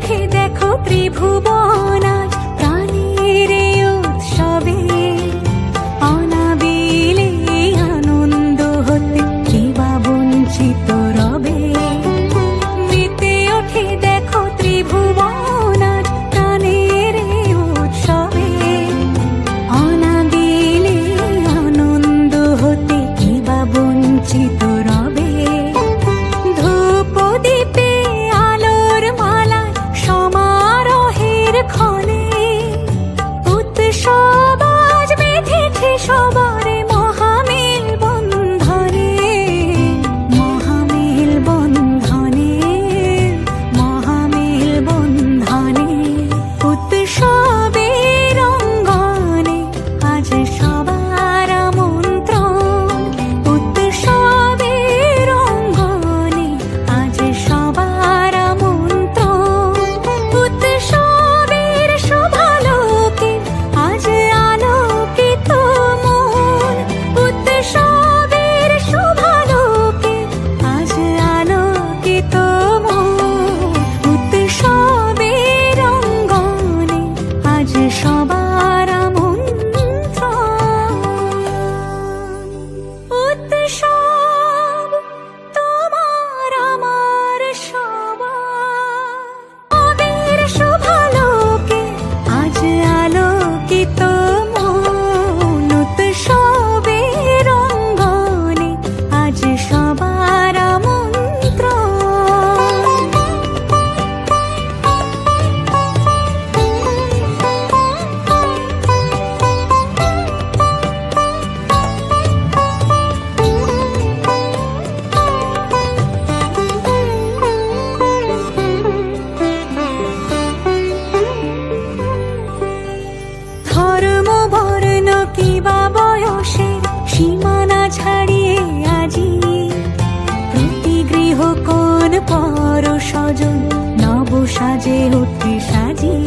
ওঠে দেখো ত্রিভুবন yaşamak সাজে উঠে সাজিয়ে